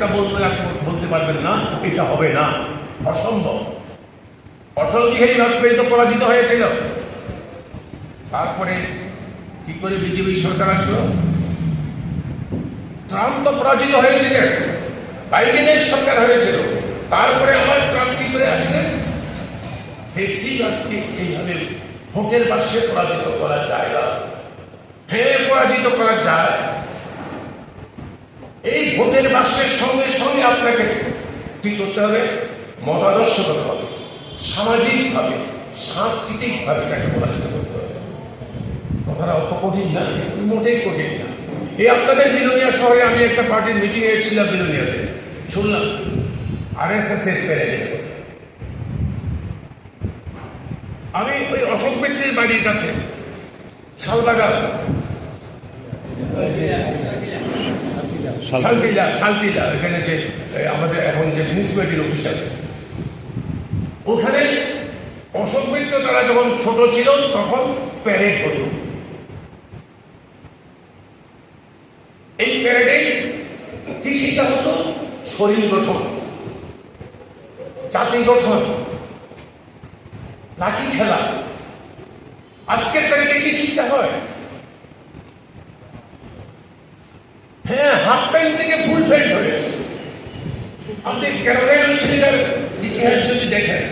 সেটা বলতে বলতে পারবেন না, এটা হবে না। অসম্ভব। অটল বিহারী বাজপেয়ী তো পরাজিত হয়েছিল। তারপরে কি করে বিজেপি সরকার আসলো? ট্রাম্প তো পরাজিত হয়েছিলেন। বাইডেনের সরকার হয়েছিল। তারপরে আবার ট্রাম্প কি করে আসলেন? বেশি আজকে এইভাবে ভোটের বাক্সে পরাজিত করা যায় না। পরাজিত করা যায়। এই ভোটের বাক্সের সঙ্গে সঙ্গে আপনাকে কি করতে হবে? মতাদর্শ হবে। সামাজিকভাবে, সাংস্কৃতিকভাবে তাকে পরাজিত করতে হবে। কথাটা অত কঠিন না মোটেই কঠিন না। এই আপনাদের বিলোনিয়া শহরে আমি একটা পার্টির মিটিং এসেছিলাম বিলোনিয়াতে। শুনলাম আর এস এস এর আমি ওই অশোক ব্যক্তির বাড়ির কাছে, শালবাগান। শান্তিদা শান্তিদা এখানে যে আমাদের এখন যে মিউনিসিপ্যালিটির অফিস আছে, ওখানে তারা যখন ছোট ছিল, তখন প্যারেড হতো। এই প্যারেডে কি শিক্ষা হতো শরীর গঠন, জাতি গঠন লাঠি খেলা। আজকের তারিখে কি শিক্ষা হয়? হ্যাঁ থেকে ফুল প্যান্ট হয়েছে। আপনি কেরলের ছেলেটার ইতিহাস যদি দেখেন,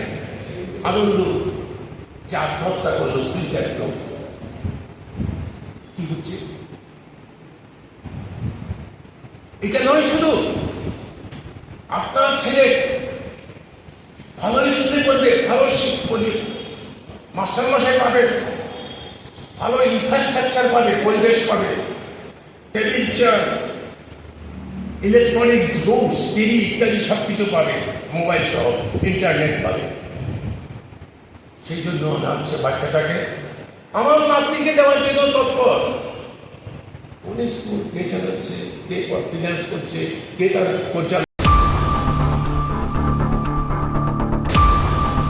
আনন্দ, যে আত্মহত্যা করল সুইসাইড করল, কি হচ্ছে? এটা নয় শুধু, আপনার ছেলে ভালো স্কুলে পড়বে ভালো পড়বে মাস্টার মশাই পাবে, ভালো ইনফ্রাস্ট্রাকচার পাবে, পরিবেশ পাবে table chair electronics books TV ইত্যাদি সব কিছু পাবে, মোবাইল সহ, ইন্টারনেট পাবে। সেই জন্য নামছে বাচ্চাটাকে আমার নাতনিকে দেওয়ার জন্য তৎপর। উনি স্কুল কে চালাচ্ছে কে ফিনান্স করছে, কে তার